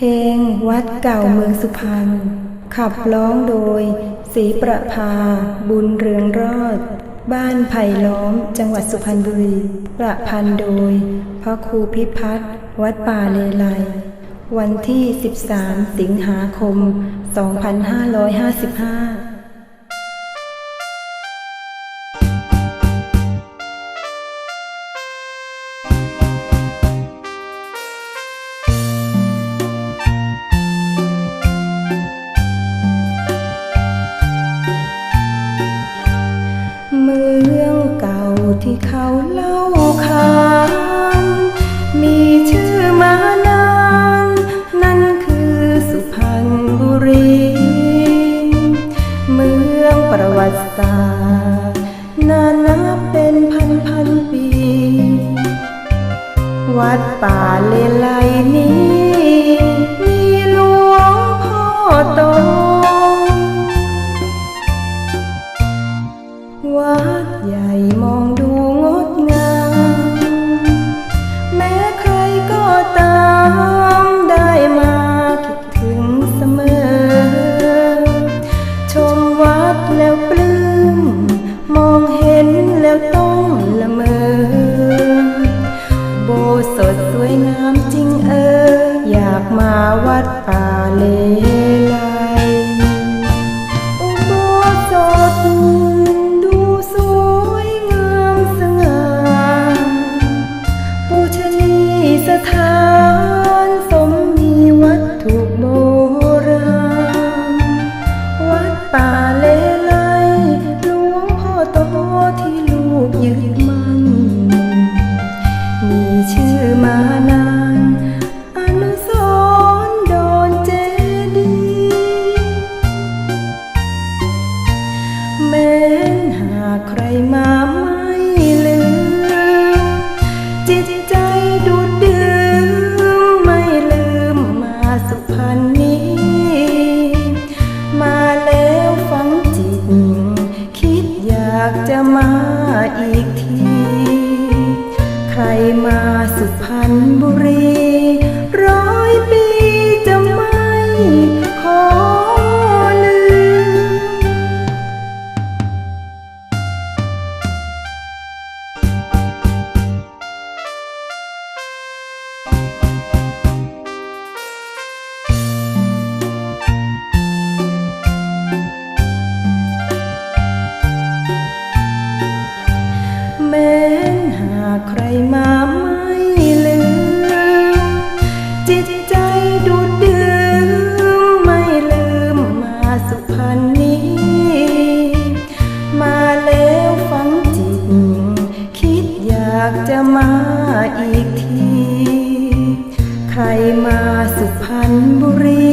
เพลงวัดเก่าเมืองสุพรรณ ขับร้องโดยศรีประภา บุญเรืองรอด บ้านไผ่ล้อม จังหวัดสุพรรณบุรี ประพันธ์โดย พระครูพิพัฒน์วัดป่าเลไลวันที่ 13 สิงหาคม 2555 ที่เขาเล่าขานมีชื่อมานาน นั่นคือสุพรรณบุรี เมืองประวัติศาสตร์นานนับเป็นพันพันปี วัดป่าเลน ใหญ่มองดูงดงาม แม้ใครก็ตามได้มาคิดถึงเสมอ ชมวัดแล้วปลื้ม มองเห็นแล้วต้องละเมอ โบสถสวยงามจริงเออ อยากมาวัดป่าเล ยึดมั่น มีชื่อมานาน อนุสรโดอนเจดี แม้นหากใครมา มาอีกที ใครมาสุพรรณบุรี มาไม่ลืม จิตใจดูดดื่มไม่ลืมมาสุพรรณนี้ มาแล้วฝังจิต คิดอยากจะมาอีกที ใครมาสุพรรณบุรี